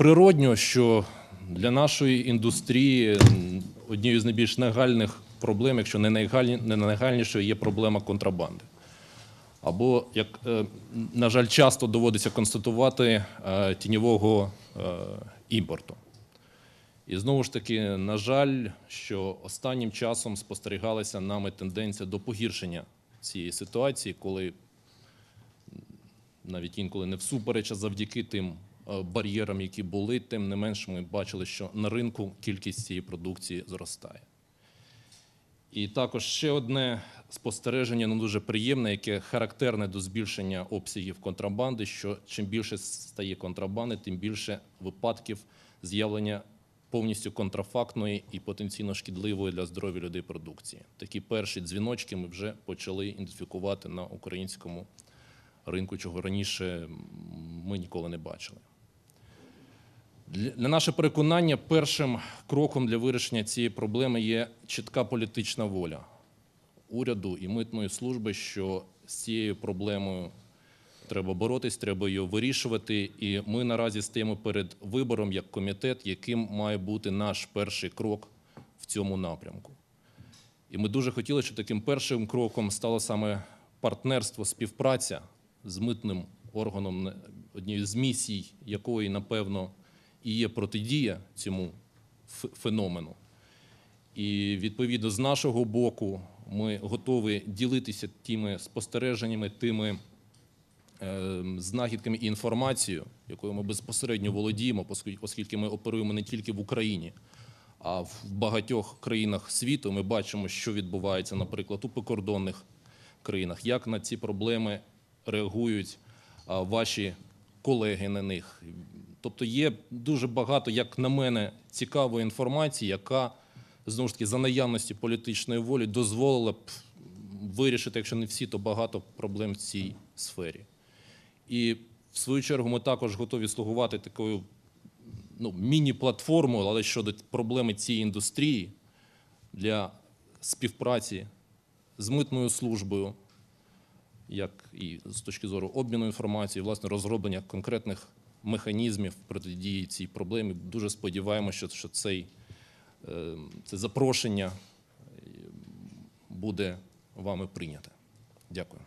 Природньо, що для нашої індустрії однією з найбільш нагальних проблем, якщо не найгальні, не найгальнішою, є проблема контрабанди. Або, як, е, на жаль, часто доводиться констатувати е, тіньового е, імпорту. І знову ж таки, на жаль, що останнім часом спостерігалася нами тенденція до погіршення цієї ситуації, коли навіть інколи не всупереч, а завдяки тим бар'єрам, які були, тим не менш ми бачили, що на ринку кількість цієї продукції зростає. І також ще одне спостереження, ну дуже приємне, яке характерне до збільшення обсягів контрабанди, що чим більше стає контрабанди, тим більше випадків з'явлення повністю контрафактної і потенційно шкідливої для здоров'я людей продукції. Такі перші дзвіночки ми вже почали ідентифікувати на українському ринку, чого раніше ми ніколи не бачили. Для на наше переконання, першим кроком для вирішення цієї проблеми є чітка політична воля уряду і митної служби, що з цією проблемою треба боротись, треба її вирішувати. І ми наразі стоїмо перед вибором як комітет, яким має бути наш перший крок в цьому напрямку. І ми дуже хотіли, щоб таким першим кроком стало саме партнерство, співпраця з митним органом, однією з місій якої, напевно, і є протидія цьому феномену. І відповідно з нашого боку ми готові ділитися тими спостереженнями, тими е, знахідками і інформацією, якою ми безпосередньо володіємо, оскільки ми оперуємо не тільки в Україні, а в багатьох країнах світу. Ми бачимо, що відбувається, наприклад, у прикордонних країнах, як на ці проблеми реагують ваші колеги на них. Тобто є дуже багато, як на мене, цікавої інформації, яка знову ж таки за наявності політичної волі дозволила б вирішити, якщо не всі, то багато проблем в цій сфері. І в свою чергу ми також готові слугувати такою ну, міні-платформою, але щодо проблеми цієї індустрії для співпраці з митною службою, як і з точки зору обміну інформацією, власне, розроблення конкретних механізмів протидії цій проблемі. Дуже сподіваємося, що, цей, е, це запрошення е, буде вами прийнято. Дякую.